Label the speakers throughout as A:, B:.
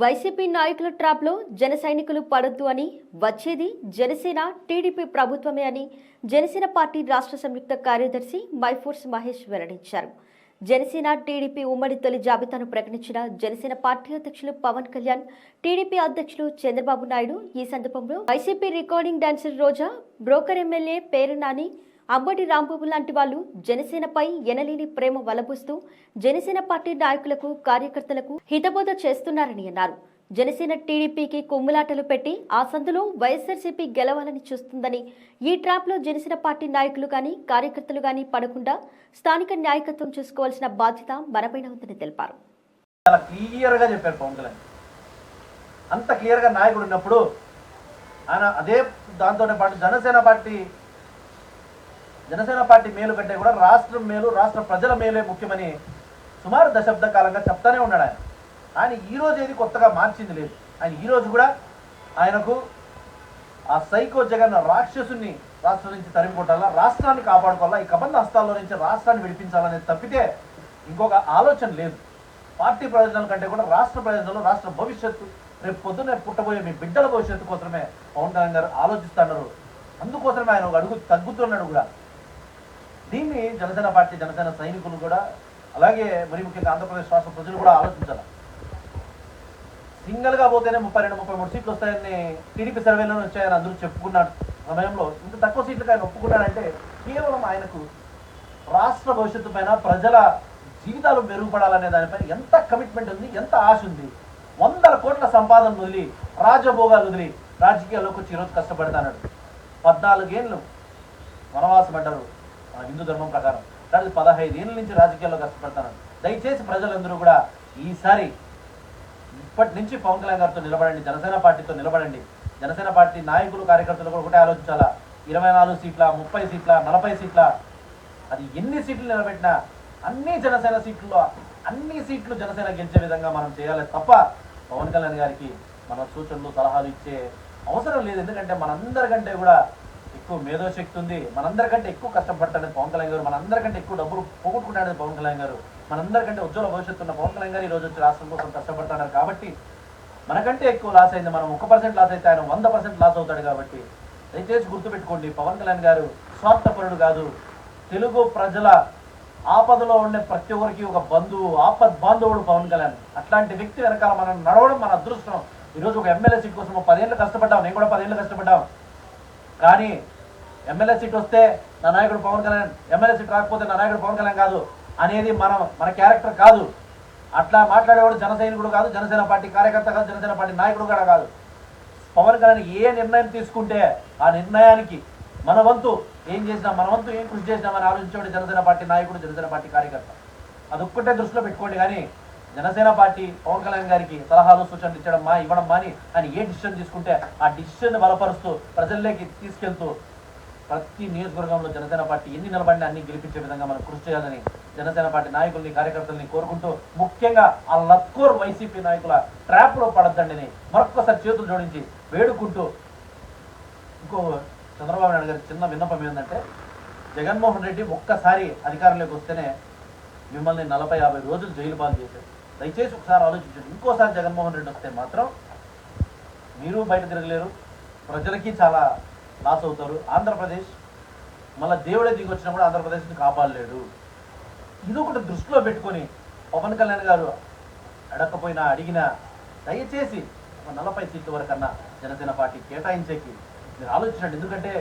A: YCP నాయకుల ట్రాప్లో జన సైనికులు పడొద్దు అని వచ్చేది జనసేన టీడీపీ ప్రభుత్వమే అని జనసేన పార్టీ రాష్ట్ర సంయుక్త కార్యదర్శి మైఫోర్స్ మహేష్ వెల్లడించారు. జనసేన టీడీపీ ఉమ్మడి తొలి జాబితాను ప్రకటించిన జనసేన పార్టీ అధ్యక్షులు పవన్ కళ్యాణ్ టీడీపీ అధ్యక్షులు చంద్రబాబు నాయుడు ఈ సందర్భంలో YCP recording dancer Roja broker MLA పేరు నాని అంబటి రాంబాబు లాంటి వాళ్ళు జనసేనపై ఎనలేని ప్రేమ వలబుస్తూ జనసేన పార్టీ నాయకులకు కార్యకర్తలకు హితబోధ చేస్తున్నారని అన్నారు. జనసేన టీడీపీకి కొమ్ములాటలు పెట్టి ఆ సందులో వైఎస్ఆర్సీపీ గెలవాలని చూస్తుందని ఈ ట్రాప్లో జనసేన పార్టీ నాయకులు కానీ కార్యకర్తలు కానీ పడకుండా స్థానిక నాయకత్వం చూసుకోవాల్సిన బాధ్యత మనపైన ఉందని తెలిపారు.
B: చాలా క్లియర్గా చెప్పారు పవన్ కళ్యాణ్. అంత క్లియర్గా నాయకుడు ఉన్నప్పుడు ఆయన అదే దాంతోనే పాటు జనసేన పార్టీ జనసేన పార్టీ మేలు కంటే కూడా రాష్ట్రం మేలు రాష్ట్ర ప్రజల మేలే ముఖ్యమని సుమారు దశాబ్ద కాలంగా చెప్తానే ఉన్నాడు ఆయన. ఆయన ఈ రోజు ఏది కొత్తగా మార్చింది లేదు. ఆయన ఈరోజు కూడా ఆయనకు ఆ సైకో జగన్ రాక్షసుని రాష్ట్రం నుంచి తరిమి రాష్ట్రాన్ని కాపాడుకోవాలా ఈ కబంధ హస్తాల్లో నుంచి రాష్ట్రాన్ని విడిపించాలనేది తప్పితే ఇంకొక ఆలోచన లేదు. పార్టీ ప్రయోజనాల కంటే కూడా రాష్ట్ర ప్రయోజనాలు రాష్ట్ర భవిష్యత్తు రేపు పొద్దున్నే పుట్టబోయే మీ బిడ్డల భవిష్యత్తు కోసమే పవన్ కళ్యాణ్ గారు ఆలోచిస్తున్నారు. అందుకోసమే ఆయన ఒక అడుగు తగ్గుతున్నాడు కూడా. దీన్ని జనసేన పార్టీ జనసేన సైనికులు కూడా అలాగే మరి ముఖ్యంగా ఆంధ్రప్రదేశ్ రాష్ట్ర ప్రజలు కూడా ఆలోచించాలి. సింగిల్గా పోతేనే ముప్పై రెండు ముప్పై మూడు సీట్లు వస్తాయని టీడీపీ సర్వేలో వచ్చాయని అందరూ చెప్పుకున్నాడు సమయంలో. ఇంత తక్కువ సీట్లకు ఆయన ఒప్పుకున్నాడంటే కేవలం ఆయనకు రాష్ట్ర భవిష్యత్తు పైన ప్రజల జీవితాలు మెరుగుపడాలనే దానిపైన ఎంత కమిట్మెంట్ ఉంది ఎంత ఆశ ఉంది వందల కోట్ల సంపాదన వదిలి రాజభోగాలు వదిలి రాజకీయాల్లోకి వచ్చి ఈరోజు కష్టపడతాడు. పద్నాలుగేళ్ళు వనవాసం అంటారు మన హిందూ ధర్మం ప్రకారం. కానీ పదహైదు ఏళ్ళ నుంచి రాజకీయాల్లో కష్టపడతాను. దయచేసి ప్రజలందరూ కూడా ఈసారి ఇప్పటి నుంచి పవన్ కళ్యాణ్ గారితో నిలబడండి జనసేన పార్టీతో నిలబడండి. జనసేన పార్టీ నాయకులు కార్యకర్తలు కూడా ఒకటే ఆలోచించాలా? ఇరవై నాలుగు సీట్ల ముప్పై సీట్ల నలభై సీట్ల? అది ఎన్ని సీట్లు నిలబెట్టినా అన్ని జనసేన సీట్లలో అన్ని సీట్లు జనసేన గెలిచే విధంగా మనం చేయాలి తప్ప పవన్ కళ్యాణ్ గారికి మన సూచనలు సలహాలు ఇచ్చే అవసరం లేదు. ఎందుకంటే మనందరికంటే కూడా ఎక్కువ మేధోశక్తి ఉంది. మనందరికంటే ఎక్కువ కష్టపడతాడని పవన్ కళ్యాణ్ గారు. మనందరికంటే ఎక్కువ డబ్బులు పోగొట్టుకుంటాడని పవన్ కళ్యాణ్ గారు. మనందరికంటే ఉజ్వల భవిష్యత్తు ఉన్న పవన్ కళ్యాణ్ గారు ఈ రోజు వచ్చి రాష్ట్రం కోసం కష్టపడుతున్నారు. కాబట్టి మనకంటే ఎక్కువ లాస్ అయింది. మనం ఒక పర్సెంట్ లాస్ అయితే ఆయన వంద పర్సెంట్ లాస్ అవుతాడు కాబట్టి దయచేసి గుర్తుపెట్టుకోండి పవన్ కళ్యాణ్ గారు స్వార్థపరుడు కాదు. తెలుగు ప్రజల ఆపదలో ఉండే ప్రతి ఒక్కరికి ఒక బంధువు ఆపద్ బాంధవుడు పవన్ కళ్యాణ్. అట్లాంటి వ్యక్తి వెనకాల మనం నడవడం మన అదృష్టం. ఈరోజు ఒక ఎమ్మెల్యే సీట్ కోసం పదేళ్ళు కష్టపడ్డాం. నేను కూడా పదేళ్ళు కష్టపడ్డాం. కానీ ఎమ్మెల్యే సీట్ వస్తే నా నాయకుడు పవన్ కళ్యాణ్ ఎమ్మెల్యే సీట్ రాకపోతే నా నాయకుడు పవన్ కళ్యాణ్ కాదు అనేది మనం మన క్యారెక్టర్ కాదు. అట్లా మాట్లాడేవాడు జనసైనికుడు కాదు జనసేన పార్టీ కార్యకర్త కాదు జనసేన పార్టీ నాయకుడు కూడా కాదు. పవన్ కళ్యాణ్ ఏ నిర్ణయం తీసుకుంటే ఆ నిర్ణయానికి మన వంతు ఏం చేసినా మన వంతు ఏం కృషి చేసినామని ఆలోచించేవాడు జనసేన పార్టీ నాయకుడు జనసేన పార్టీ కార్యకర్త. అదొక్కటే దృష్టిలో పెట్టుకోండి కానీ జనసేన పార్టీ పవన్ కళ్యాణ్ గారికి సలహాలు సూచనలు ఇచ్చడం మా ఇవ్వడం మాని ఆయన ఏ డిసిషన్ తీసుకుంటే ఆ డిసిషన్ బలపరుస్తూ ప్రజల్లోకి తీసుకెళ్తూ ప్రతి నియోజకవర్గంలో జనసేన పార్టీ ఎన్ని నిలబడినా అన్ని గెలిపించే విధంగా మనం కృషి చేయాలని జనసేన పార్టీ నాయకుల్ని కార్యకర్తల్ని కోరుకుంటూ ముఖ్యంగా ఆ లత్కోర్ వైసీపీ నాయకుల ట్రాప్లో పడద్దండి మరొక్కసారి చేతులు జోడించి వేడుకుంటూ ఇంకో చంద్రబాబు నాయుడు గారి చిన్న విన్నపం ఏంటంటే జగన్మోహన్ రెడ్డి ఒక్కసారి అధికారంలోకి వస్తేనే మిమ్మల్ని నలభై యాభై రోజులు జైలు పాలు చేశారు. దయచేసి ఒకసారి ఆలోచించండి. ఇంకోసారి జగన్మోహన్ రెడ్డి వస్తే మాత్రం మీరు బయట తిరగలేరు. ప్రజలకి చాలా లాస్ అవుతారు. ఆంధ్రప్రదేశ్ మళ్ళీ దేవుడే దిగి వచ్చినప్పుడు ఆంధ్రప్రదేశ్ని కాపాడలేడు. ఇది ఒకటి దృష్టిలో పెట్టుకొని పవన్ కళ్యాణ్ గారు అడగకపోయినా అడిగినా దయచేసి ఒక నలభై సీట్ల వరకన్నా జనసేన పార్టీ కేటాయించేకి మీరు ఆలోచించండి. ఎందుకంటే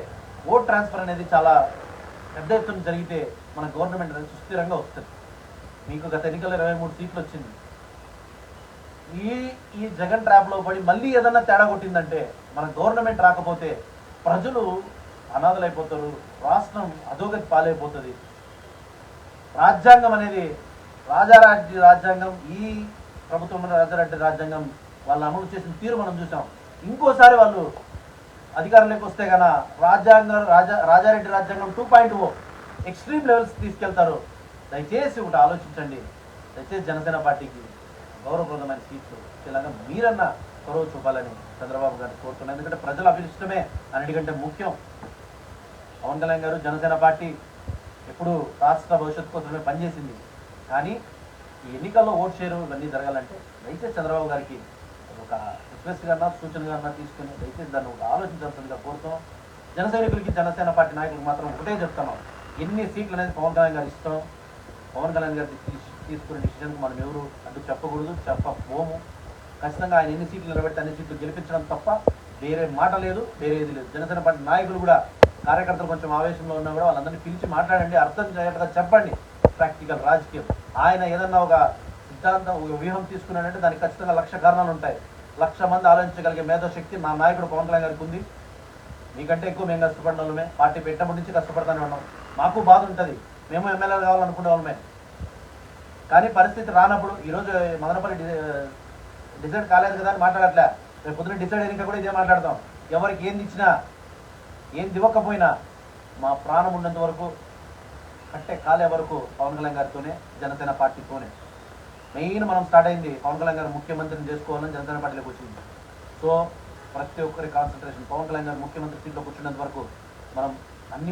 B: ఓట్ ట్రాన్స్ఫర్ అనేది చాలా పెద్ద ఎత్తున జరిగితే మన గవర్నమెంట్ అనేది సుస్థిరంగా వస్తుంది. మీకు గత ఎన్నికల్లో ఇరవై మూడు సీట్లు వచ్చింది. ఈ ఈ జగన్ ట్రాప్లో పడి మళ్ళీ ఏదన్నా తేడా కొట్టిందంటే మన గవర్నమెంట్ రాకపోతే ప్రజలు అనాథలైపోతారు రాష్ట్రం అధోగతి పాలైపోతుంది. రాజ్యాంగం అనేది రాజారాజ్య రాజ్యాంగం ఈ ప్రభుత్వం రాజారెడ్డి రాజ్యాంగం వాళ్ళు అమలు చేసిన తీరు మనం చూసాం. ఇంకోసారి వాళ్ళు అధికారంలోకి వస్తే కన రాజ్యాంగం రాజా రాజారెడ్డి రాజ్యాంగం two point O extreme levels తీసుకెళ్తారు. దయచేసి ఒకటి ఆలోచించండి. దయచేసి జనసేన పార్టీకి గౌరవప్రదమైన సీట్లు ఇలాగా మీరన్నా చొరవ చూపాలని చంద్రబాబు గారు కోరుతున్నాను ఎందుకంటే ప్రజల అభిష్టమే అన్నిటికంటే ముఖ్యం. పవన్ కళ్యాణ్ గారు జనసేన పార్టీ ఎప్పుడు రాష్ట్ర భవిష్యత్తు కోసమే పనిచేసింది. కానీ ఈ ఎన్నికల్లో ఓట్ షేరు ఇవన్నీ జరగాలంటే దయచేసి చంద్రబాబు గారికి ఒక రిక్వెస్ట్ కన్నా సూచన కన్నా తీసుకుని దయచేసి దాన్ని ఒక ఆలోచించాల్సిందిగా కోరుతాం జన సైనికులకి జనసేన పార్టీ నాయకులకు మాత్రం ఒకటే చెప్తున్నాం. ఎన్ని సీట్లు అనేది పవన్ కళ్యాణ్ గారు ఇస్తాం పవన్ కళ్యాణ్ గారు తీసు- తీసుకునే డిసిజన్కి మనం ఎవరు అంటూ చెప్పకూడదు చెప్పబోము ఖచ్చితంగా ఆయన ఎన్ని సీట్లు నిలబెట్టి అన్ని సీట్లు గెలిపించడం తప్ప వేరే మాట లేదు వేరే ఏది లేదు. జనసేన పార్టీ నాయకులు కూడా కార్యకర్తలు కొంచెం ఆవేశంలో ఉన్నా కూడా వాళ్ళందరినీ పిలిచి మాట్లాడండి అర్థం చేయటగా చెప్పండి. ప్రాక్టికల్ రాజకీయం. ఆయన ఏదన్నా ఒక సిద్ధాంతం ఒక వ్యూహం తీసుకున్నాడంటే దానికి ఖచ్చితంగా లక్ష కారణాలు ఉంటాయి. లక్ష మంది ఆలోచించగలిగే మేధోశక్తి మా నాయకుడు పవన్ కళ్యాణ్ గారికి ఉంది. మీకంటే ఎక్కువ మేము కష్టపడిన వాళ్ళమే. పార్టీ పెట్టినప్పటి నుంచి కష్టపడతానే ఉన్నాం. మాకు బాధ ఉంటుంది. మేము ఎమ్మెల్యేలు కావాలనుకునే వాళ్ళమే. కానీ పరిస్థితి రానప్పుడు ఈరోజు మదనపల్లి డిసైడ్ కాలేదు కదా అని మాట్లాడట్లే. రేపు పొద్దున డిసైడ్ అయినాక కూడా ఇదే మాట్లాడతాం. ఎవరికి ఏంది ఇచ్చినా ఏం ఇవ్వకపోయినా మా ప్రాణం ఉన్నంత వరకు కట్టే కాలే వరకు పవన్ కళ్యాణ్ గారితోనే జనసేన పార్టీతోనే. మెయిన్ మనం స్టార్ట్ అయింది పవన్ కళ్యాణ్ గారు ముఖ్యమంత్రిని చేసుకోవాలని జనసేన పార్టీలోకి వచ్చింది. సో ప్రతి ఒక్కరి కాన్సన్ట్రేషన్ పవన్ కళ్యాణ్ గారు ముఖ్యమంత్రి సీట్లో కూర్చున్నంత వరకు మనం అన్ని